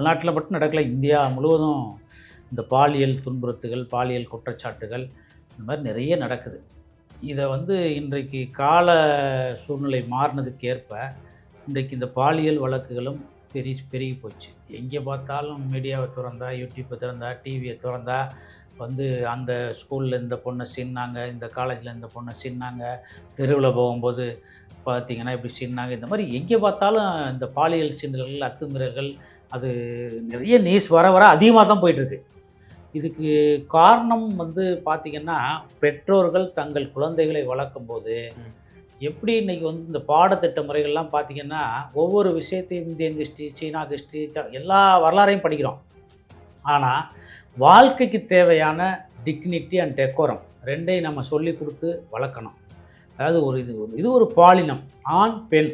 தமிழ்நாட்டில் மட்டும் நடக்கல. இந்தியா முழுவதும் இந்த பாலியல் துன்புறுத்துகள் பாலியல் குற்றச்சாட்டுகள் இந்த மாதிரி நிறைய நடக்குது. இதை வந்து இன்றைக்கு கால சூழ்நிலை மாறினதுக்கு ஏற்ப இன்றைக்கு இந்த பாலியல் வழக்குகளும் பெரிய பெருகி போச்சு. எங்கே பார்த்தாலும் மீடியாவை திறந்தா யூடியூப்பை திறந்தா டிவியை திறந்தா வந்து அந்த ஸ்கூலில் இந்த பொண்ணை சின்னாங்க இந்த காலேஜில் இந்த பொண்ணை சின்னாங்க தெருவில் போகும்போது பார்த்தீங்கன்னா இப்படி சின்னாங்க இந்த மாதிரி எங்கே பார்த்தாலும் இந்த பாலியல் சின்னல்கள் அத்துமீறல்கள் அது நிறைய நியூஸ் வர வர அதிகமாக தான் போயிட்டுருக்கு. இதுக்கு காரணம் வந்து பார்த்திங்கன்னா பெற்றோர்கள் தங்கள் குழந்தைகளை வளர்க்கும்போது. எப்படி இன்றைக்கி வந்து இந்த பாடத்திட்ட முறைகள்லாம் பார்த்திங்கன்னா ஒவ்வொரு விஷயத்தையும் இந்தியன் ஹிஸ்ட்ரி சீனா ஹிஸ்ட்ரி எல்லா வரலாறையும் படிக்கிறோம். ஆனால் வாழ்க்கைக்கு தேவையான டிக்னிட்டி அண்ட் டெக்கோரம் ரெண்டையும் நம்ம சொல்லி கொடுத்து வளர்க்கணும். அதாவது ஒரு இது இது ஒரு பாலினம் ஆண் பெண்.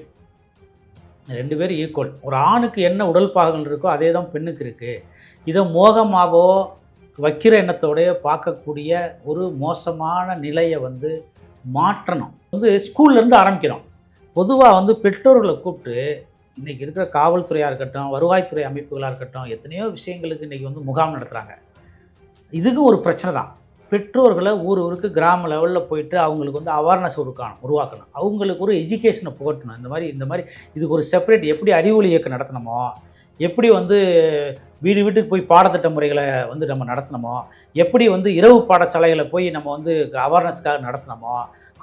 ரெண்டு பேரும் ஈக்குவல் ஒரு ஆணுக்கு என்ன உடல் பாகங்கள் இருக்கோ அதே தான் பெண்ணுக்கு இருக்குது இதை மோகமாகவோ வைக்கிற எண்ணத்தோடைய பார்க்கக்கூடிய ஒரு மோசமான நிலையை வந்து மாற்றணும். வந்து ஸ்கூல்லேருந்து ஆரம்பிக்கிறோம். பொதுவாக வந்து பெற்றோர்களை கூப்பிட்டு இன்றைக்கி இருக்கிற காவல்துறையாக இருக்கட்டும் வருவாய்த்துறை அமைப்புகளாக இருக்கட்டும் எத்தனையோ விஷயங்களுக்கு இன்றைக்கி வந்து முகாம் நடத்துகிறாங்க இதுக்கு ஒரு பிரச்சனை தான். பெற்றோர்களை ஊர் ஊருக்கு கிராம லெவலில் போயிட்டு அவங்களுக்கு வந்து அவேர்னஸ் உருக்கணும் உருவாக்கணும். அவங்களுக்கு ஒரு எஜுகேஷனை புகட்டணும். இந்த மாதிரி இந்த மாதிரி இதுக்கு ஒரு செப்பரேட் எப்படி அறிவொளி இயக்கம் நடத்தணுமோ எப்படி வந்து வீடு வீட்டுக்கு போய் பாடத்திட்ட முறைகளை வந்து நம்ம நடத்தணுமோ எப்படி வந்து இரவு பாடசாலைகளை போய் நம்ம வந்து அவேர்னஸ்க்காக நடத்தணுமோ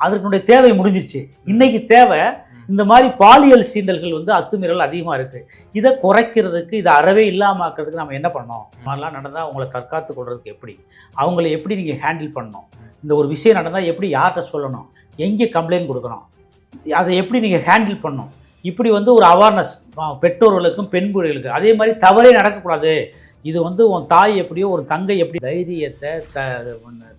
அதற்குடைய தேவை முடிஞ்சிருச்சு. இன்றைக்கி தேவை இந்த மாதிரி பாலியல் சீண்டல்கள் வந்து அத்துமீறல் அதிகமாக இருக்குது இதை குறைக்கிறதுக்கு இதை அறவே இல்லாமல் ஆக்கிறதுக்கு நம்ம என்ன பண்ணோம் மாதிரிலாம் நடந்தால் அவங்கள தற்காத்து கொள்றதுக்கு எப்படி? அவங்கள எப்படி நீங்கள் ஹேண்டில் பண்ணணும்? இந்த ஒரு விஷயம் நடந்தால் எப்படி யார்கிட்ட சொல்லணும்? எங்கே கம்ப்ளைண்ட் கொடுக்கணும்? அதை எப்படி நீங்கள் ஹேண்டில் பண்ணணும்? இப்படி வந்து ஒரு அவேர்னஸ் பெற்றோர்களுக்கும் பெண் அதே மாதிரி தவறே நடக்கக்கூடாது. இது வந்து உன் தாய் எப்படியோ ஒரு தங்கை எப்படி தைரியத்தை த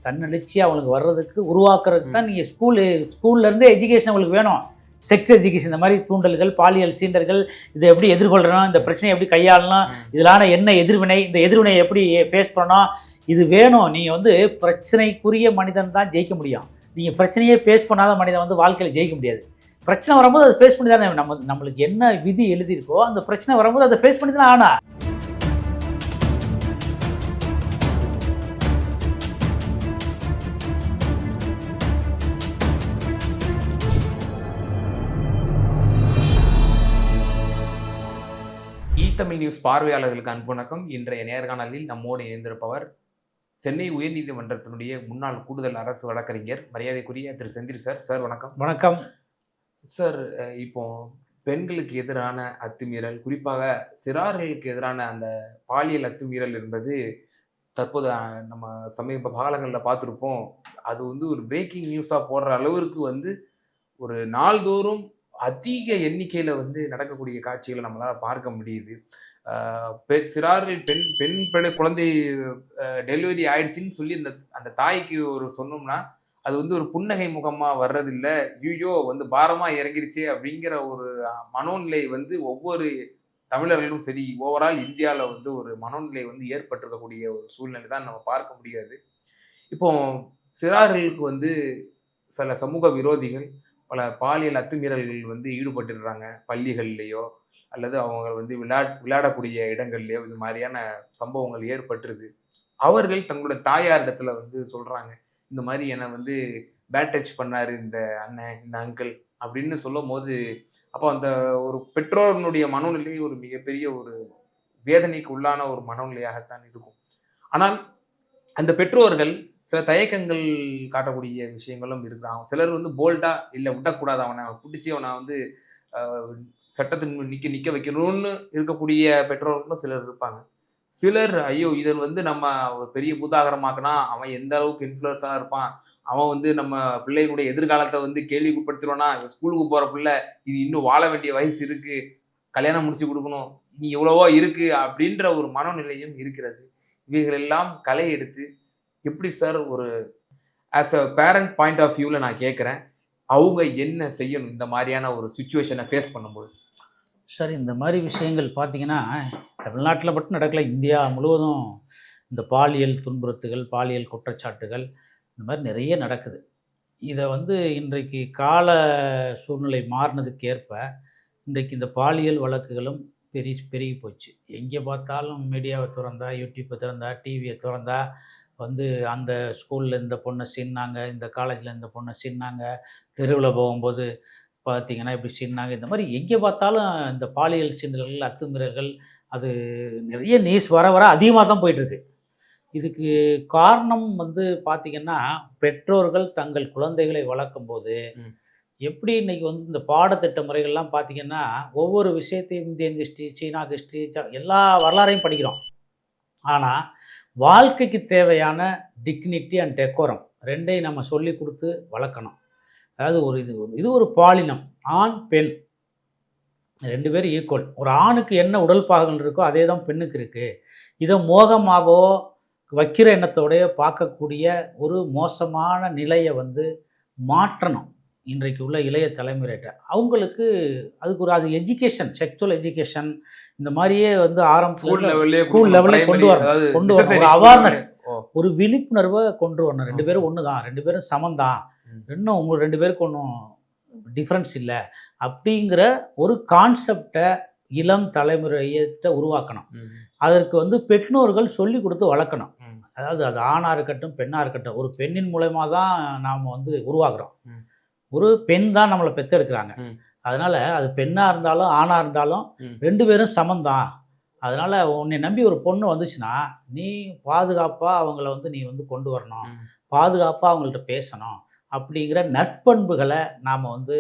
தன்னெழுச்சியாக அவங்களுக்கு வர்றதுக்கு உருவாக்குறதுக்கு தான் நீங்கள் ஸ்கூலு ஸ்கூல்லேருந்தே எஜுகேஷன் அவங்களுக்கு வேணும். செக்ஸ் எஜுகேஷன் இந்த மாதிரி தூண்டல்கள் பாலியல் சீண்டர்கள் இதை எப்படி எதிர்கொள்ளணும் இந்த பிரச்சனையை எப்படி கையாளணும் இதனால என்ன எதிர்வினை இந்த எதிர்வினை எப்படி ஃபேஸ் பண்ணணும் இது வேணும். நீங்கள் வந்து பிரச்சனைக்குரிய மனிதன் தான் ஜெயிக்க முடியும். நீங்கள் பிரச்சனையே ஃபேஸ் பண்ணாத மனிதன் வந்து வாழ்க்கையில் ஜெயிக்க முடியாது. பிரச்சனை வரும்போது அதை ஃபேஸ் பண்ணி தானே நம்ம நம்மளுக்கு என்ன விதி எழுதியிருக்கோ அந்த பிரச்சனை வரும்போது அதை ஃபேஸ் பண்ணி தானே ஆனால் நியூஸ் பார்வையாளர்களுக்கு அன்பு வணக்கம். இன்றைய நேர்காணலில் நம்மோடு இணைந்திருப்பவர் சென்னை உயர்நீதிமன்றத்தினுடைய முன்னாள் கூடுதல் அரசு வழக்கறிஞர் மரியாதைக்குரிய திரு. செந்தில் சார். சார் வணக்கம். வணக்கம். சார் இப்போ பெண்களுக்கு எதிரான அத்துமீறல் குறிப்பாக சிறார்களுக்கு எதிரான அந்த பாலியல் அத்துமீறல் என்பது தற்போது நம்ம சமீப காலங்களில் பார்த்துருப்போம். அது வந்து ஒரு பிரேக்கிங் நியூஸாக போடுற அளவிற்கு வந்து ஒரு நாள்தோறும் அதிக எண்ணிக்கையில் வந்து நடக்கக்கூடிய காட்சிகளை நம்மளால் பார்க்க முடியுது. சிறாரில் பெண் சிறார்கள் பெண் பெண் பெண் குழந்தை டெலிவரி ஆயிடுச்சுன்னு சொல்லி அந்த அந்த தாய்க்கு ஒரு சொன்னோம்னா அது வந்து ஒரு புன்னகை முகமாக வர்றதில்ல. ஐயோ வந்து பாரமாக இறங்கிருச்சே அப்படிங்கிற ஒரு மனோநிலை வந்து ஒவ்வொரு தமிழர்களும் சரி ஓவரால் இந்தியாவில் வந்து ஒரு மனோநிலை வந்து ஏற்பட்டிருக்கக்கூடிய ஒரு சூழ்நிலை தான் நம்ம பார்க்க முடியாது. இப்போ சிறார்களுக்கு வந்து சில சமூக விரோதிகள் பல பாலியல் அத்துமீறல்கள் வந்து ஈடுபட்டுடுறாங்க பள்ளிகள்லேயோ அல்லது அவங்க வந்து விளாட் விளையாடக்கூடிய இடங்கள்லையோ இது மாதிரியான சம்பவங்கள் ஏற்பட்டுருது அவர்கள் தங்களோட தாயாரிடத்துல வந்து சொல்றாங்க இந்த மாதிரி என்னை வந்து பேட் டச் பண்ணாரு இந்த அண்ணன் இந்த அங்கிள் அப்படின்னு சொல்லும் போது அப்போ அந்த ஒரு பெற்றோர்களுடைய மனநிலை ஒரு மிகப்பெரிய ஒரு வேதனைக்கு உள்ளான ஒரு மனநிலையாகத்தான் இருக்கும். ஆனால் அந்த பெற்றோர்கள் சில தயக்கங்கள் காட்டக்கூடிய விஷயங்களும் இருக்கிறாங்க. சிலர் வந்து போல்டா இல்லை விடக்கூடாது அவனை பிடிச்சி அவனை வந்து சட்டத்தின் நிற்க நிற்க வைக்கணும்னு இருக்கக்கூடிய பெற்றோர்களும் சிலர் இருப்பாங்க. சிலர் ஐயோ இதில் வந்து நம்ம ஒரு பெரிய பூதாகரமாக்கினா அவன் எந்த அளவுக்கு இன்ஃப்ளூயன்ஸாக இருப்பான்? அவன் வந்து நம்ம பிள்ளையினுடைய எதிர்காலத்தை வந்து கேள்விக்குட்படுத்திடுவானா? ஸ்கூலுக்கு போகிற பிள்ளை இது இன்னும் வாழ வேண்டிய வயசு இருக்குது கல்யாணம் முடிச்சு கொடுக்கணும். நீ எவ்வளவோ இருக்குது அப்படின்ற ஒரு மனநிலையும் இருக்கிறது. இவைகளெல்லாம் கலை எடுத்து எப்படி சார் ஒரு as a parent point of வியூவில் நான் கேட்குறேன் அவங்க என்ன செய்யணும் இந்த மாதிரியான ஒரு சுச்சுவேஷனை ஃபேஸ் பண்ணும்போது சார் இந்த மாதிரி விஷயங்கள் பார்த்தீங்கன்னா தமிழ்நாட்டில் மட்டும் நடக்கல. இந்தியா முழுவதும் இந்த பாலியல் துன்புறுத்துகள் பாலியல் குற்றச்சாட்டுகள் இந்த மாதிரி நிறைய நடக்குது. இதை வந்து இன்றைக்கு கால சூழ்நிலை மாறினதுக்கு ஏற்ப இன்றைக்கு இந்த பாலியல் வழக்குகளும் பெரிய பெருகி போச்சு. எங்கே பார்த்தாலும் மீடியாவை திறந்தா யூடியூப்பை திறந்தா டிவியை திறந்தா வந்து அந்த ஸ்கூலில் இந்த பொண்ணை சின்னாங்க இந்த காலேஜில் இந்த பொண்ணை சின்னாங்க தெருவில் போகும்போது பார்த்தீங்கன்னா இப்படி சின்னாங்க. இந்த மாதிரி எங்கே பார்த்தாலும் இந்த பாலியல் சின்னல்கள் அத்துமீறல்கள் அது நிறைய நியூஸ் வர வர அதிகமாக தான் போயிட்டுருக்கு. இதுக்கு காரணம் வந்து பார்த்திங்கன்னா பெற்றோர்கள் தங்கள் குழந்தைகளை வளர்க்கும்போது. எப்படி இன்னைக்கு வந்து இந்த பாடத்திட்ட முறைகள்லாம் பார்த்தீங்கன்னா ஒவ்வொரு விஷயத்தையும் இந்தியன் ஹிஸ்ட்ரி சீனா ஹிஸ்ட்ரி எல்லா வரலாறையும் படிக்கிறோம். ஆனால் வாழ்க்கைக்கு தேவையான டிக்னிட்டி அண்ட் டெக்கோரம் ரெண்டையும் நம்ம சொல்லி கொடுத்து வளர்க்கணும். அதாவது ஒரு இது இது ஒரு பாலினம் ஆண் பெண். ரெண்டு பேரும் ஈக்குவல் ஒரு ஆணுக்கு என்ன உடல் பாகங்கள் இருக்கோ அதே தான் பெண்ணுக்கு இருக்குது இதை மோகமாகவோ வைக்கிற எண்ணத்தோடைய பார்க்கக்கூடிய ஒரு மோசமான நிலையை வந்து மாற்றணும். இன்றைக்கு உள்ள இளைய தலைமுறைகிட்ட அவங்களுக்கு அதுக்கு ஒரு அது எஜுகேஷன் செக்சுவல் எஜுகேஷன் இந்த மாதிரியே வந்து ஸ்கூல் ஆரம்பத்தில் லெவல்லே கொண்டு வரணும். கொண்டு வரணும். ஒரு awareness. ஒரு விழிப்புணர்வை கொண்டு வரணும் ரெண்டு. பேரும் ஒன்று தான் ரெண்டு பேரும் சமந்தான் ம். இன்னும் உங்க ரெண்டு பேருக்கு ஒன்றும் டிஃப்ரென்ஸ் இல்லை அப்படிங்கிற ஒரு கான்செப்டை இளம் தலைமுறையிட்ட உருவாக்கணும் அதற்கு வந்து பெற்றோர்கள் சொல்லி கொடுத்து வளர்க்கணும். அதாவது அது ஆணாக இருக்கட்டும் பெண்ணாக இருக்கட்டும் ஒரு பெண்ணின் மூலயமா தான் நாம் வந்து உருவாக்குறோம். ஒரு பெண் தான் நம்மளை பெற்றெடுக்கிறாங்க. அதனால் அது பெண்ணாக இருந்தாலும் ஆணாக இருந்தாலும். ரெண்டு பேரும் சமந்தான் அதனால் உன்னை நம்பி ஒரு பொண்ணு வந்துச்சுன்னா நீ பாதுகாப்பாக அவங்கள வந்து நீ வந்து கொண்டு வரணும். பாதுகாப்பாக அவங்கள்ட்ட பேசணும் அப்படிங்கிற நற்பண்புகளை நாம் வந்து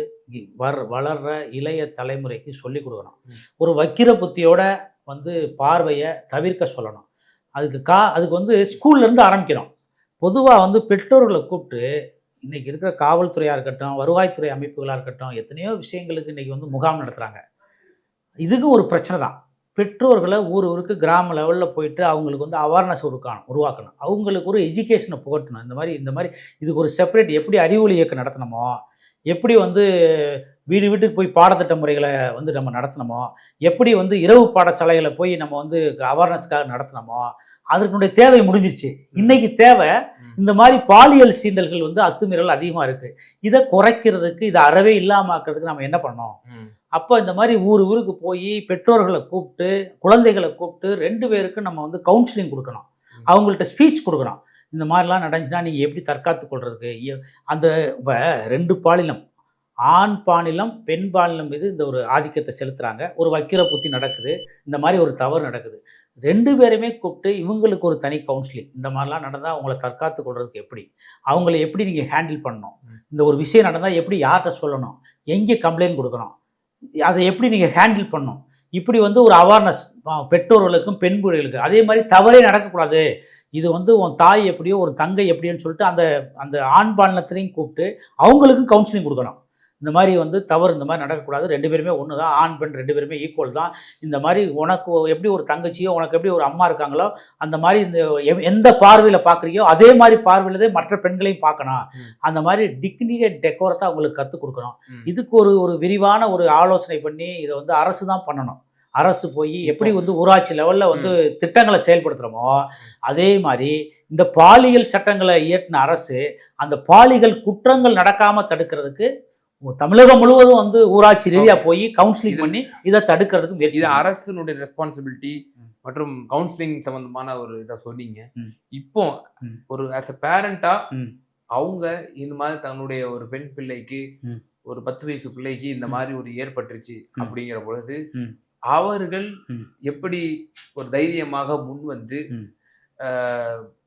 வர் வளர்ற இளைய தலைமுறைக்கு சொல்லி கொடுக்கணும். ஒரு வக்கிர புத்தியோட வந்து பார்வையை தவிர்க்க சொல்லணும் அதுக்கு கா அதுக்கு வந்து ஸ்கூல்லேருந்து ஆரம்பிக்கிறோம் பொதுவாக வந்து பெற்றோர்களை கூப்பிட்டு இன்றைக்கி இருக்கிற காவல்துறையாக இருக்கட்டும் வருவாய்த்துறை அமைப்புகளாக இருக்கட்டும் எத்தனையோ விஷயங்களுக்கு இன்றைக்கி வந்து முகாம் நடத்துகிறாங்க இதுக்கும் ஒரு பிரச்சனை தான். பெற்றோர்களை ஊர் ஊருக்கு கிராம லெவலில் போயிட்டு அவங்களுக்கு வந்து அவேர்னஸ் உருக்காணும் உருவாக்கணும். அவங்களுக்கு ஒரு எஜுகேஷனை புகட்டணும். இந்த மாதிரி இந்த மாதிரி இதுக்கு ஒரு செப்பரேட் எப்படி அறிவொளி இயக்கம் நடத்தணுமோ எப்படி வந்து வீடு வீட்டுக்கு போய் பாடத்திட்ட முறைகளை வந்து நம்ம நடத்தணுமோ எப்படி வந்து இரவு பாடசாலைகளை போய் நம்ம வந்து அவேர்னஸ்க்காக நடத்தணுமோ அதற்குடைய தேவை முடிஞ்சிருச்சு. இன்னைக்கு தேவை. இந்த மாதிரி பாலியல் சீண்டல்கள் வந்து அத்துமீறல் அதிகமாக இருக்குது இதை குறைக்கிறதுக்கு இதை அறவே இல்லாமாக்கிறதுக்கு நம்ம என்ன பண்ணோம். அப்போ இந்த மாதிரி ஊர் ஊருக்கு போய் பெற்றோர்களை கூப்பிட்டு குழந்தைகளை கூப்பிட்டு ரெண்டு பேருக்கும் நம்ம வந்து கவுன்சிலிங் கொடுக்கணும். அவங்கள்ட்ட ஸ்பீச் கொடுக்கணும். இந்த மாதிரிலாம் நடந்துச்சுன்னா நீங்கள் எப்படி தற்காத்து கொள்றதுக்கு? அந்த இப்போ ரெண்டு பாலினம். ஆண் பாலினம் பெண் பாலினம் மீது இந்த ஒரு ஆதிக்கத்தை செலுத்துகிறாங்க ஒரு வக்கிர புத்தி நடக்குது. இந்த மாதிரி ஒரு தவறு நடக்குது. ரெண்டு பேருமே கூப்பிட்டு இவங்களுக்கு ஒரு தனி கவுன்சிலிங் இந்த மாதிரிலாம் நடந்தால் அவங்கள தற்காத்து கொள்றதுக்கு எப்படி? அவங்கள எப்படி நீங்கள் ஹேண்டில் பண்ணணும். இந்த ஒரு விஷயம் நடந்தால் எப்படி யார்கிட்ட சொல்லணும்? எங்கே கம்ப்ளைண்ட் கொடுக்கணும்? அதை எப்படி நீங்கள் ஹேண்டில் பண்ணணும்? இப்படி வந்து ஒரு அவேர்னஸ் பெற்றோர்களுக்கும் பெண் பிள்ளைகளுக்கு அதே மாதிரி தவறே நடக்கக்கூடாது. இது வந்து உன் தாய் எப்படியோ ஒரு தங்கை எப்படியோன்னு சொல்லிட்டு அந்த அந்த ஆண் பாலினத்திலையும் கூப்பிட்டு அவங்களுக்கும் கவுன்சிலிங் கொடுக்கணும். இந்த மாதிரி வந்து தவறு இந்த மாதிரி நடக்கக்கூடாது. ரெண்டு பேருமே ஒன்று தான் ஆண் பெண் ரெண்டு பேருமே ஈக்குவல் தான். இந்த மாதிரி உனக்கு எப்படி ஒரு தங்கச்சியோ உனக்கு எப்படி ஒரு அம்மா இருக்காங்களோ அந்த மாதிரி இந்த எந்த பார்வையில் பார்க்குறியோ அதே மாதிரி பார்வையிலதே மற்ற பெண்களையும் பார்க்கணும். அந்த மாதிரி டிக்னிட்டி டெக்கோரத்தை அவங்களுக்கு கற்றுக் கொடுக்கணும். இதுக்கு ஒரு ஒரு விரிவான ஒரு ஆலோசனை பண்ணி இதை வந்து அரசு தான் பண்ணணும். அரசு போய் எப்படி வந்து ஊராட்சி லெவலில் வந்து திட்டங்களை செயல்படுத்துகிறோமோ அதே மாதிரி இந்த பாலியல் சட்டங்களை இயற்றின அரசு அந்த பாலியல் குற்றங்கள் நடக்காமல் தடுக்கிறதுக்கு தமிழகம் முழுவதும் வந்து ஊராட்சி ரீதியாக போய் கவுன்சிலிங் பண்ணி இதை தடுக்கிறதுக்கு முயற்சி இது. அரசினுடைய ரெஸ்பான்சிபிலிட்டி. மற்றும் கவுன்சிலிங் சம்பந்தமான ஒரு இதை சொன்னீங்க. இப்போ. ஒரு ஆஸ் அ பேரண்டா. அவங்க இந்த மாதிரி தன்னுடைய ஒரு பெண் பிள்ளைக்கு. ஒரு பத்து வயசு பிள்ளைக்கு இந்த. மாதிரி ஒரு ஏற்பட்டுருச்சு. அப்படிங்கிற பொழுது. அவர்கள். எப்படி ஒரு தைரியமாக முன் வந்து.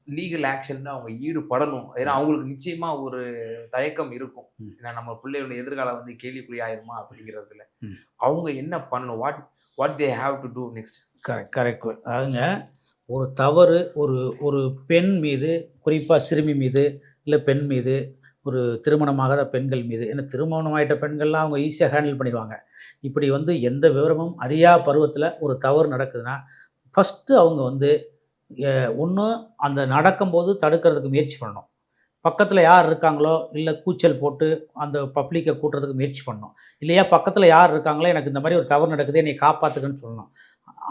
லீகல் ஆக்ஷன்ல அவங்க ஈடுபடணும். ஏன்னா அவங்களுக்கு நிச்சயமா ஒரு தயக்கம் இருக்கும். ஏன்னா நம்ம பிள்ளையோட எதிர்காலம் வந்து கேள்விக்குறி ஆயிருமா அப்படிங்கிறதுல. அவங்க என்ன பண்ணணும்? What what they have to do next correct correct அதுங்க ஒரு தவறு ஒரு ஒரு பெண் மீது குறிப்பாக சிறுமி மீது இல்லை பெண் மீது ஒரு திருமணமாகாத பெண்கள் மீது ஏன்னா திருமணமாயிட்ட பெண்கள்லாம் அவங்க ஈஸியாக ஹேண்டில் பண்ணிடுவாங்க. இப்படி வந்து எந்த விவரமும் அறியா பருவத்தில் ஒரு தவறு நடக்குதுன்னா ஃபஸ்ட்டு அவங்க வந்து ஒன்று அந்த நடக்கும்போது தடுக்கிறதுக்கு முயற்சி பண்ணணும். பக்கத்தில் யார் இருக்காங்களோ இல்லை கூச்சல் போட்டு அந்த பப்ளிக்கை கூட்டுறதுக்கு முயற்சி பண்ணணும். இல்லையா பக்கத்தில் யார் இருக்காங்களோ எனக்கு இந்த மாதிரி ஒரு தவறு நடக்குது என்னை காப்பாற்றுக்குன்னு சொல்லணும்.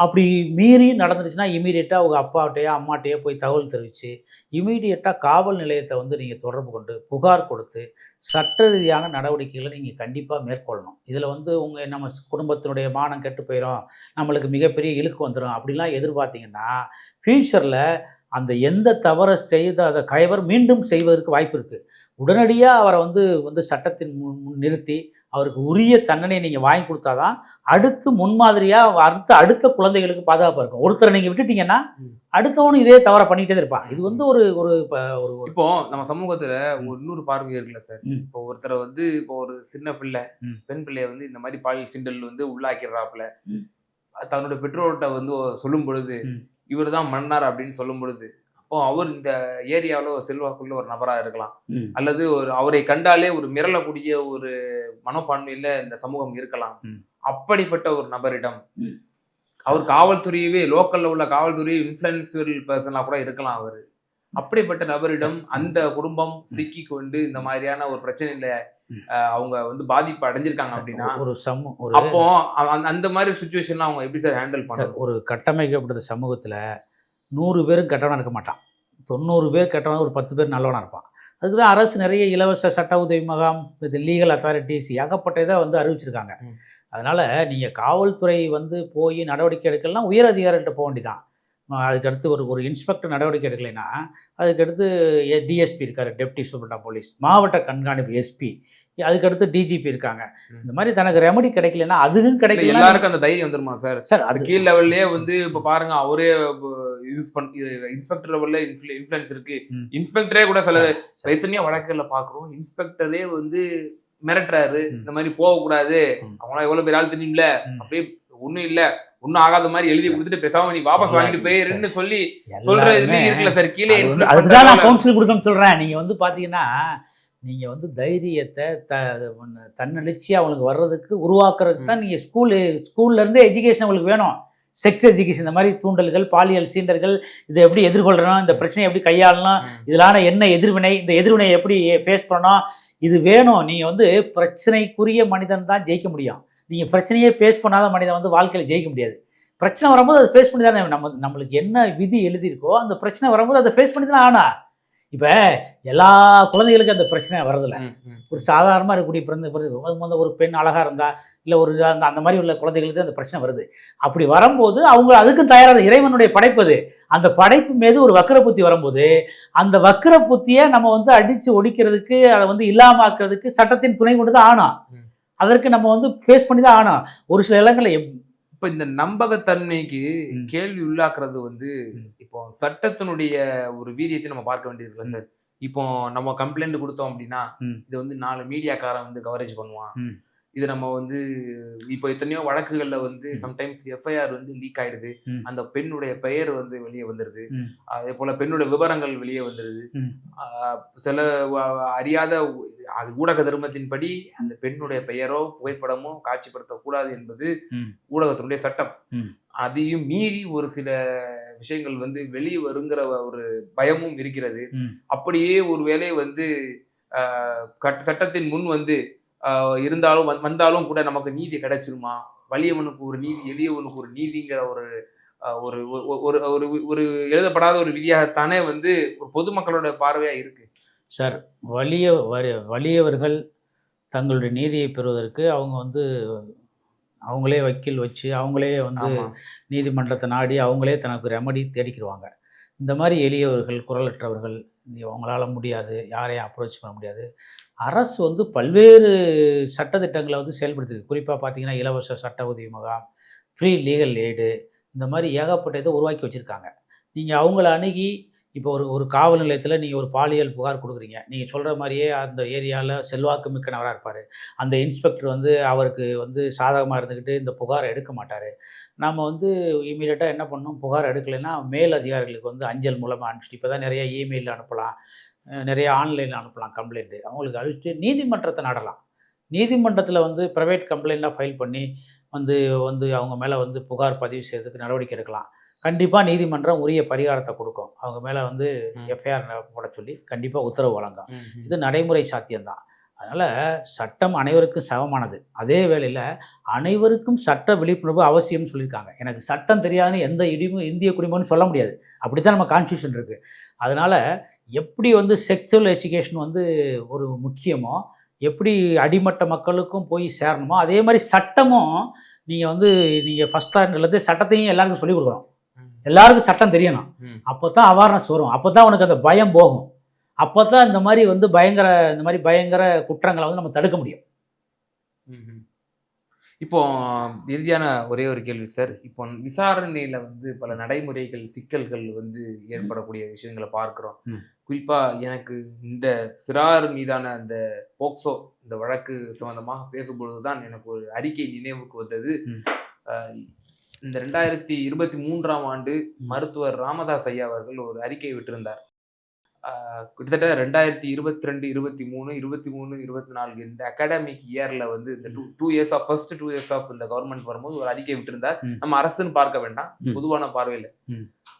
அப்படி மீறி நடந்துருச்சுன்னா இமீடியட்டாக அவங்க அப்பாட்டையோ அம்மாட்டையோ போய் தகவல் தெரிவித்து இமீடியட்டாக காவல் நிலையத்தை வந்து நீங்கள் தொடர்பு கொண்டு புகார் கொடுத்து சட்ட ரீதியான நடவடிக்கைகளை நீங்கள் கண்டிப்பாக மேற்கொள்ளணும். இதில் வந்து உங்கள் நம்ம குடும்பத்தினுடைய மானம் கெட்டு போயிடும் நம்மளுக்கு மிகப்பெரிய இழுக்கு வந்துடும் அப்படிலாம் எதிர்பார்த்தீங்கன்னா ஃப்யூச்சரில் அந்த எந்த தவறை செய்த அதை கைவர் மீண்டும் செய்வதற்கு வாய்ப்பு இருக்குது உடனடியாக அவரை வந்து வந்து சட்டத்தின் முன் முன் நிறுத்தி அவருக்கு உரிய தண்டனையை நீங்கள் வாங்கி கொடுத்தாதான் அடுத்து முன்மாதிரியாக அடுத்த அடுத்த குழந்தைகளுக்கு பாதுகாப்பாக இருக்கும் ஒருத்தரை நீங்கள் விட்டுட்டீங்கன்னா. அடுத்தவனும் இதே தவறை பண்ணிக்கிட்டே இருப்பான் இது வந்து ஒரு ஒரு இப்ப ஒரு இப்போ நம்ம சமூகத்துல இன்னொரு பார்வை இருக்குல்ல சார். இப்போ ஒருத்தரை வந்து இப்போ ஒரு சின்ன பிள்ளை. பெண் பிள்ளைய வந்து இந்த மாதிரி பாலியல் சிண்டல் வந்து உள்ளாக்கிடுறாப்புல. தன்னோட பெற்றோர்கிட்ட வந்து சொல்லும் பொழுது. இவர் தான் மன்னார் அப்படின்னு சொல்லும் பொழுது அப்போ அவர் இந்த ஏரியாவில் ஒரு செல்வாக்குள்ள ஒரு நபரா இருக்கலாம். அல்லது ஒரு அவரை கண்டாலே ஒரு மிரளக்கூடிய ஒரு மனப்பான்மையில இந்த சமூகம் இருக்கலாம். அப்படிப்பட்ட ஒரு நபரிடம். அவர் காவல்துறையவே லோக்கல்ல உள்ள காவல்துறை இன்ஃபுளுன்சியல் பர்சனா கூட இருக்கலாம் அவர் அப்படிப்பட்ட நபரிடம் அந்த குடும்பம் சிக்கி கொண்டு இந்த மாதிரியான ஒரு பிரச்சனையில அவங்க வந்து பாதிப்பு அடைஞ்சிருக்காங்க அப்படின்னா ஒரு சமூ ஒரு அப்போ அந்த- மாதிரி சுச்சுவேஷன்ல அவங்க எப்படி சார் ஹேண்டில் பண்ணணும் ஒரு கட்டமைக்கப்பட்ட சமூகத்தில் நூறு பேரும் கெட்டவனா இருக்க மாட்டான். தொண்ணூறு பேர் கெட்டவன் ஒரு பத்து பேர் நல்லவனா இருப்பான். அதுக்கு தான் அரசு நிறைய இலவச சட்ட உதவி முகாம் இது லீகல் அத்தாரிட்டிஸ் ஏகப்பட்ட இதை வந்து அறிவிச்சிருக்காங்க. அதனால் நீங்கள் காவல்துறை வந்து போய் நடவடிக்கை எடுக்கலாம் உயர் அதிகாரிகிட்ட போக வேண்டியதான் அதுக்கடுத்து ஒரு ஒரு இன்ஸ்பெக்டர் நடவடிக்கை எடுக்கலைன்னா அதுக்கடுத்து டிஎஸ்பி இருக்கார் டெப்டி சூப்பர்டா போலீஸ் மாவட்ட கண்காணிப்பு எஸ்பி அதுக்கடுத்து டிஜிபி இருக்காங்க. இந்த மாதிரி தனக்கு ரெமடி கிடைக்கலன்னா அதுவும் கிடைக்கல எல்லாருக்கும் அந்த தைரியம் வந்துருமா சார் சார் அது கீழ் லெவல்லயே வந்து இப்ப பாருங்க அவரே யூஸ் பண் இன்ஸ்பெக்டர் லெவல்ல இன்ஃபுளுன்ஸ் இருக்கு. இன்ஸ்பெக்டரே கூட சில. எத்தனையோ வழக்குகள்ல பாக்குறோம் இன்ஸ்பெக்டரே வந்து மிரட்டுறாரு. இந்த மாதிரி போக கூடாது ம். அவங்களாம் எவ்வளவு பேர் ஆள் தெரியும்ல. அப்படியே ஒண்ணும் இல்ல ஒண்ணும் ஆகாத மாதிரி எழுதி கொடுத்துட்டு பேசாம நீ வாபஸ் வாங்கிட்டு போயிருன்னு சொல்லி சொல்ற இதுலயும் இருக்குல்ல சார் கீழே அது வந்து- influence அதுக்கு தான் நான் கவுன்சில் கொடுக்கணும்னு சொல்கிறேன் நீங்கள் வந்து பார்த்தீங்கன்னா நீங்கள் வந்து தைரியத்தை த ஒண்ணு தன்னெழுச்சியாக அவங்களுக்கு வர்றதுக்கு உருவாக்குறதுக்கு தான் நீங்கள் ஸ்கூலு ஸ்கூல்லேருந்தே எஜுகேஷன் அவங்களுக்கு வேணும். செக்ஸ் எஜுகேஷன் இந்த மாதிரி தூண்டல்கள் பாலியல் சீண்டல்கள் இதை எப்படி எதிர்கொள்ளணும் இந்த பிரச்சனையை எப்படி கையாளணும். இதனால என்ன எதிர்வினை இந்த எதிர்வினையை எப்படி ஃபேஸ் பண்ணணும் இது வேணும். நீங்கள் வந்து பிரச்சனைக்குரிய மனிதன் தான் ஜெயிக்க முடியும். நீங்கள் பிரச்சனையே ஃபேஸ் பண்ணாத மனிதன் வந்து வாழ்க்கையில் ஜெயிக்க முடியாது. பிரச்சனை வரும்போது அதை ஃபேஸ் பண்ணி தானே நம்ம நம்மளுக்கு என்ன விதி எழுதியிருக்கோ அந்த பிரச்சனை வரும்போது அதை ஃபேஸ் பண்ணி தானே ஆனா. இப்போ எல்லா குழந்தைகளுக்கும் அந்த பிரச்சனை வரதில்லை. ஒரு சாதாரணமாக இருக்கக்கூடிய பிறந்த பிறகு அது வந்து ஒரு பெண் அழகாக இருந்தா இல்லை ஒரு இருந்தா அந்த மாதிரி உள்ள குழந்தைகளுக்கு அந்த பிரச்சனை வருது. அப்படி வரும்போது அவங்க அதுக்கும் தயாராக இறைவனுடைய படைப்பு அது. அந்த படைப்பு மீது ஒரு வக்கர புத்தி வரும்போது அந்த வக்கர புத்தியை நம்ம வந்து அடித்து ஒடிக்கிறதுக்கு அதை வந்து இல்லாமாக்குறதுக்கு சட்டத்தின் துணை கொண்டு தான் ஆனோம். அதற்கு நம்ம வந்து ஃபேஸ் பண்ணி தான் ஆனோம் ஒரு சில இடங்களில் எப்- இப்ப இந்த நம்பகத்தன்மைக்கு. கேள்வி உள்ளாக்குறது வந்து. இப்போ சட்டத்தினுடைய ஒரு வீரியத்தை நம்ம பார்க்க வேண்டியது இருக்குல்ல சார் இப்போ நம்ம கம்ப்ளைண்ட் கொடுத்தோம் அப்படின்னா. இது வந்து நாலு மீடியாக்காரன் வந்து கவரேஜ் பண்ணுவான். இது நம்ம வந்து இப்போ எத்தனையோ வழக்குகள்ல வந்து. சம்டைம்ஸ் எஃப்ஐஆர் வந்து லீக் ஆயிடுது. அந்த பெண்ணுடைய பெயர் வந்து வெளியே வந்துடுது ம். அதே போல பெண்ணுடைய விவரங்கள் வெளியே வந்துடுது சில அறியாத அது ஊடக தர்மத்தின்படி அந்த பெண்ணுடைய பெயரோ புகைப்படமோ காட்சிப்படுத்தக்கூடாது என்பது. ஊடகத்தினுடைய சட்டம். அதையும் மீறி ஒரு சில விஷயங்கள் வந்து வெளியே வருங்கிற ஒரு பயமும் இருக்கிறது. அப்படியே ஒரு வேளை வந்து சட்டத்தின் முன் வந்து இருந்தாலும் வந்- வந்தாலும் கூட நமக்கு நீதி கிடைச்சிருமா? வலியவனுக்கு ஒரு நீதி எளியவனுக்கு ஒரு நீதிங்கிற ஒரு ஒரு ஒரு- ஒரு ஒரு எழுதப்படாத ஒரு விதியாகத்தானே வந்து ஒரு பொதுமக்களோட பார்வையா இருக்கு. சார் வலிய வரி வலியவர்கள் தங்களுடைய நீதியை பெறுவதற்கு அவங்க வந்து அவங்களே வக்கீல் வச்சு அவங்களே வந்து நீதிமன்றத்தை நாடி அவங்களே தனக்கு ரெமடி தேடிக்கிடுவாங்க இந்த மாதிரி எளியவர்கள் குரலற்றவர்கள் அவங்களால முடியாது யாரையும் அப்ரோச் பண்ண முடியாது. அரசு வந்து பல்வேறு சட்டத்திட்டங்களை வந்து செயல்படுத்திருக்கு குறிப்பாக பார்த்தீங்கன்னா இலவச சட்ட உதவி முகாம் ஃப்ரீ லீகல் எய்டு இந்த மாதிரி ஏகப்பட்ட இதை உருவாக்கி வச்சுருக்காங்க. நீங்கள் அவங்கள அணுகி இப்போ ஒரு ஒரு காவல் நிலையத்தில் நீங்கள் ஒரு பாலியல் புகார் கொடுக்குறீங்க. நீங்கள் சொல்கிற மாதிரியே அந்த ஏரியாவில் செல்வாக்கு மிக்க நபராக இருப்பார். அந்த இன்ஸ்பெக்டர் வந்து அவருக்கு வந்து சாதகமாக இருந்துக்கிட்டு இந்த புகாரை எடுக்க மாட்டார். நம்ம வந்து இமீடியட்டாக என்ன பண்ணணும்? புகார் எடுக்கலைன்னா மேல் அதிகாரிகளுக்கு வந்து அஞ்சல் மூலமாக அனுப்பிச்சிட்டு இப்போ தான் நிறைய இமெயிலில் அனுப்பலாம். நிறைய ஆன்லைனில் அனுப்பலாம் கம்ப்ளைண்ட்டு அவங்களுக்கு அழிச்சிட்டு நீதிமன்றத்தை நாடலாம். நீதிமன்றத்தில் வந்து ப்ரைவேட் கம்ப்ளைண்ட்லாம் ஃபைல் பண்ணி வந்து வந்து அவங்க மேலே வந்து புகார் பதிவு செய்கிறதுக்கு நடவடிக்கை எடுக்கலாம். கண்டிப்பாக நீதிமன்றம் உரிய பரிகாரத்தை கொடுக்கும். அவங்க மேலே வந்து. எஃப்ஐஆர் போட சொல்லி கண்டிப்பாக உத்தரவு வழங்கும். இது நடைமுறை சாத்தியம்தான் அதனால் சட்டம் அனைவருக்கும் சமமானது. அதே வேளையில் அனைவருக்கும் சட்ட விழிப்புணர்வு அவசியம்னு சொல்லியிருக்காங்க. எனக்கு சட்டம் தெரியாதுன்னு எந்த இடிமும் இந்திய குடிமகனும் சொல்ல முடியாது. அப்படி தான் நம்ம கான்ஸ்டியூஷன் இருக்குது அதனால் எப்படி வந்து செக்ஸுவல் எஜுகேஷன் வந்து ஒரு முக்கியமோ எப்படி அடிமட்ட மக்களுக்கும் போய் சேரணுமோ அதே மாதிரி சட்டமும் நீங்கள் வந்து நீங்கள் ஃபஸ்ட் ஸ்டாண்டர்ட்லேருந்து சட்டத்தையும் எல்லாருக்கும் சொல்லிக் கொடுக்குறோம் எல்லாருக்கும் சட்டம் தெரியணும். அப்போ தான் அவேர்னஸ் வரும். அப்போ தான் உனக்கு அந்த பயம் போகும். அப்போ தான் இந்த மாதிரி வந்து பயங்கர இந்த மாதிரி பயங்கர குற்றங்களை வந்து நம்ம தடுக்க முடியும். இப்போ இறுதியான ஒரே ஒரு கேள்வி சார் இப்போ விசாரணையில வந்து பல நடைமுறைகள் சிக்கல்கள் வந்து ஏற்படக்கூடிய விஷயங்களை பார்க்கிறோம். குறிப்பா எனக்கு இந்த சிறார் மீதான அந்த போக்சோ இந்த வழக்கு சம்பந்தமாக பேசும்பொழுதுதான் எனக்கு ஒரு அறிக்கை நினைவுக்கு வந்தது. இந்த ரெண்டாயிரத்தி இருபத்தி மூன்றாம் ஆண்டு மருத்துவர் ராமதாஸ் ஐயா அவர்கள் ஒரு அறிக்கை விட்டிருந்தார் கிட்டத்தட்ட ரெண்டாயிரத்தி இருபத்தி ரெண்டு இருபத்தி மூணு இருபத்தி மூணு இருபத்தி நாலு இந்த அகாடமிக் இயர்ல வந்து இந்த two two years of first two years of இந்த கவர்மெண்ட் வரும்போது ஒரு அறிக்கை விட்டிருந்தார். நம்ம அரசுன்னு பார்க்க வேண்டாம். பொதுவான பார்வையில.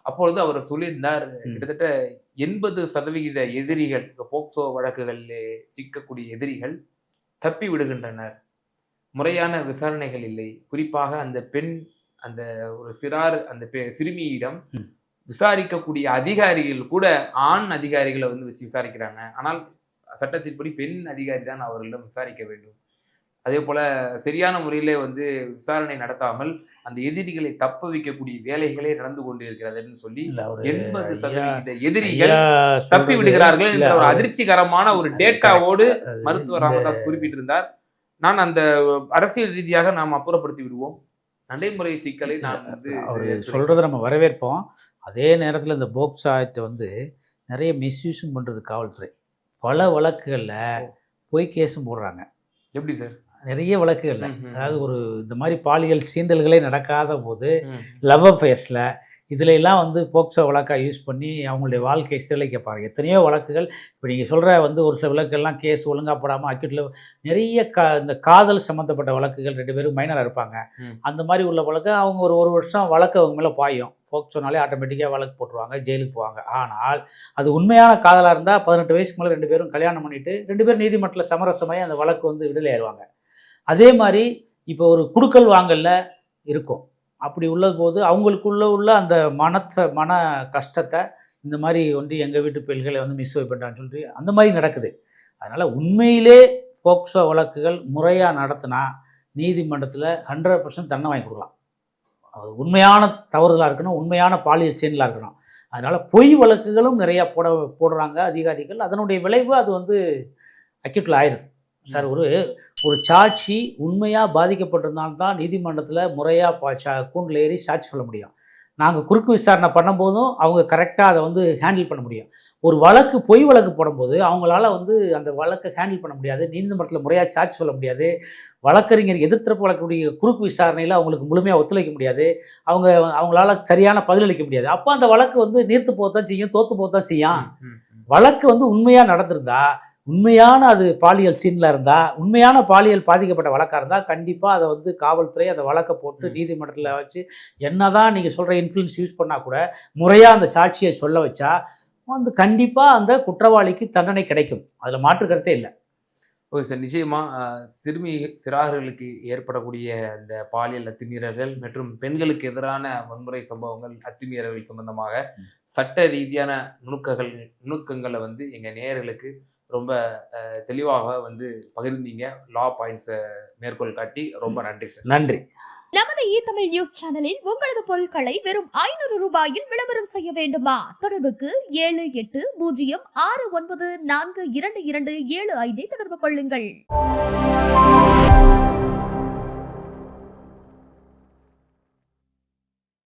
அப்பொழுது அவர் சொல்லியிருந்தார். கிட்டத்தட்ட எண்பது சதவிகித எதிரிகள் இந்த போக்சோ வழக்குகளில் சிக்கக்கூடிய எதிரிகள் தப்பி விடுகின்றனர் முறையான விசாரணைகள் இல்லை குறிப்பாக அந்த பெண் அந்த ஒரு சிறார் அந்த சிறுமியிடம். விசாரிக்கக்கூடிய அதிகாரிகள் கூட ஆண் அதிகாரிகளை வந்து வச்சு விசாரிக்கிறாங்க. ஆனால் சட்டத்தின்படி பெண் அதிகாரி தான் அவர்களிடம் விசாரிக்க வேண்டும். அதே போல சரியான முறையிலே வந்து விசாரணை நடத்தாமல் அந்த எதிரிகளை தப்ப வைக்கக்கூடிய வேலைகளே நடந்து கொண்டிருக்கிறதுன்னு சொல்லி எண்பது சதவீத எதிரிகள் தப்பி விடுகிறார்கள் என்ற ஒரு அது- அதிர்ச்சிகரமான ஒரு டேட்டாவோடு மருத்துவர் ராமதாஸ் குறிப்பிட்டிருந்தார். நான் அந்த அரசியல் ரீதியாக நாம் அப்புறப்படுத்தி விடுவோம். நடைமுறை சிக்கலை நான் வந்து அவர். சொல்கிறத நம்ம வரவேற்போம். அதே நேரத்தில் இந்த போக்சோ ஆக்ட் வந்து நிறைய மிஸ்யூஸும் பண்ணுறது காவல்துறை. பல வழக்குகளில் போய் கேஸும் போடுறாங்க. எப்படி சார் நிறைய வழக்குகளில். ம், அதாவது ஒரு இந்த மாதிரி பாலியல் சீண்டல்களே நடக்காத போது லவ் அஃபேர்ஸில் இதில் எல்லாம் வந்து போக்சோ வழக்காக யூஸ் பண்ணி அவங்களுடைய வாழ்க்கை சிறைக்க பாருங்க. எத்தனையோ வழக்குகள் இப்போ நீங்கள் சொல்கிற வந்து ஒரு சில வழக்குகள்லாம் கேஸ் ஒழுங்கா போடாமல் அக்யூட்டில் நிறைய கா இந்த காதல் சம்மந்தப்பட்ட வழக்குகள் ரெண்டு பேரும் மைனராக இருப்பாங்க. அந்த மாதிரி உள்ள வழக்கு அவங்க ஒரு ஒரு வருஷம் வழக்கு அவங்க மேலே பாயும். போக்சோனாலே ஆட்டோமேட்டிக்காக வழக்கு போட்டுருவாங்க ஜெயிலுக்கு போவாங்க. ஆனால் அது உண்மையான காதலாக இருந்தால் பதினெட்டு வயசுக்கு மேலே ரெண்டு பேரும் கல்யாணம் பண்ணிட்டு ரெண்டு பேரும் நீதிமன்றத்தில் சமரசமாகி அந்த வழக்கு வந்து விடுதலை ஆயிடுவாங்க. அதே மாதிரி இப்போ ஒரு குடுக்கல் வாங்கல்ல இருக்கும். அப்படி உள்ளது போது அவங்களுக்குள்ள உள்ள அந்த மனத்தை மன கஷ்டத்தை இந்த மாதிரி வந்து எங்கள் வீட்டு பிள்ளைகளை வந்து மிஸ் பண்ணுறான்னு சொல்லிட்டு அந்த மாதிரி நடக்குது. அதனால் உண்மையிலே போக்சோ வழக்குகள் முறையாக நடத்தினா நீதிமன்றத்தில் ஹண்ட்ரட் பர்சன்ட் தண்டனை வாங்கி கொடுக்கலாம். அது உண்மையான தவறுதலாக இருக்கணும் உண்மையான பாலியல் செயலாக இருக்கணும். அதனால் பொய் வழக்குகளும் நிறையா போட போடுறாங்க அதிகாரிகள். அதனுடைய விளைவு அது வந்து அக்யூட்டில் ஆயிடுது. சார் ஒரு ஒரு சாட்சி உண்மையாக பாதிக்கப்பட்டிருந்தால்தான் நீதிமன்றத்தில் முறையாக சா கூண்டில் ஏறி சாட்சி சொல்ல முடியும். நாங்கள் குறுக்கு விசாரணை பண்ணும்போதும் அவங்க கரெக்டாக அதை வந்து ஹேண்டில் பண்ண முடியும். ஒரு வழக்கு பொய் வழக்கு போடும்போது அவங்களால வந்து அந்த வழக்கை ஹேண்டில் பண்ண முடியாது. நீதிமன்றத்தில் முறையாக சாட்சி சொல்ல முடியாது. வழக்கறிஞர் எதிர்த்தரப்பு வழக்கக்கூடிய குறுக்கு விசாரணையில் அவங்களுக்கு முழுமையாக ஒத்துழைக்க முடியாது. அவங்க அவங்களால சரியான பதிலளிக்க முடியாது. அப்போ அந்த வழக்கு வந்து நீர்த்து போகத்தான் செய்யும் தோற்று போகத்தான் செய்யும். வழக்கு வந்து உண்மையாக நடந்திருந்தா உண்மையான அது பாலியல் சீனில் இருந்தால் உண்மையான பாலியல் பாதிக்கப்பட்ட வழக்காக இருந்தால் கண்டிப்பாக அதை வந்து காவல்துறை அந்த வழக்கை போட்டு. நீதிமன்றத்தில் வச்சு என்னதான் நீங்கள் சொல்கிற இன்ஃப்ளூயன்ஸ் யூஸ் பண்ணால் கூட முறையாக அந்த சாட்சியை சொல்ல வச்சா வந்து கண்டிப்பாக அந்த குற்றவாளிக்கு தண்டனை கிடைக்கும் அதில் மாற்று கருத்தே இல்லை ஓகே சார் நிச்சயமா அஹ், சிறுமி சிறார்களுக்கு ஏற்படக்கூடிய அந்த பாலியல் அத்துமீறல்கள் மற்றும் பெண்களுக்கு எதிரான வன்முறை சம்பவங்கள் அத்துமீறல்கள் சம்பந்தமாக. சட்ட ரீதியான நுணுக்கங்கள் நுணுக்கங்களை வந்து எங்க நேயர்களுக்கு ரொம்ப தெளிவாக வந்து பகிர்ந்தீங்க. லா பாயிண்ட்ஸை மேற்கோள் காட்டி ரொம்ப நன்றி சார் நன்றி. நமது இ தமிழ் நியூஸ் சேனலில் உங்களது பொருட்களை வெறும் ஐநூறு ரூபாயில் விளம்பரம் செய்ய வேண்டுமா? தொடர்புக்கு ஏழு எட்டு பூஜ்ஜியம் ஆறு ஒன்பது நான்கு இரண்டு இரண்டு ஏழு ஐந்தை தொடர்பு கொள்ளுங்கள்.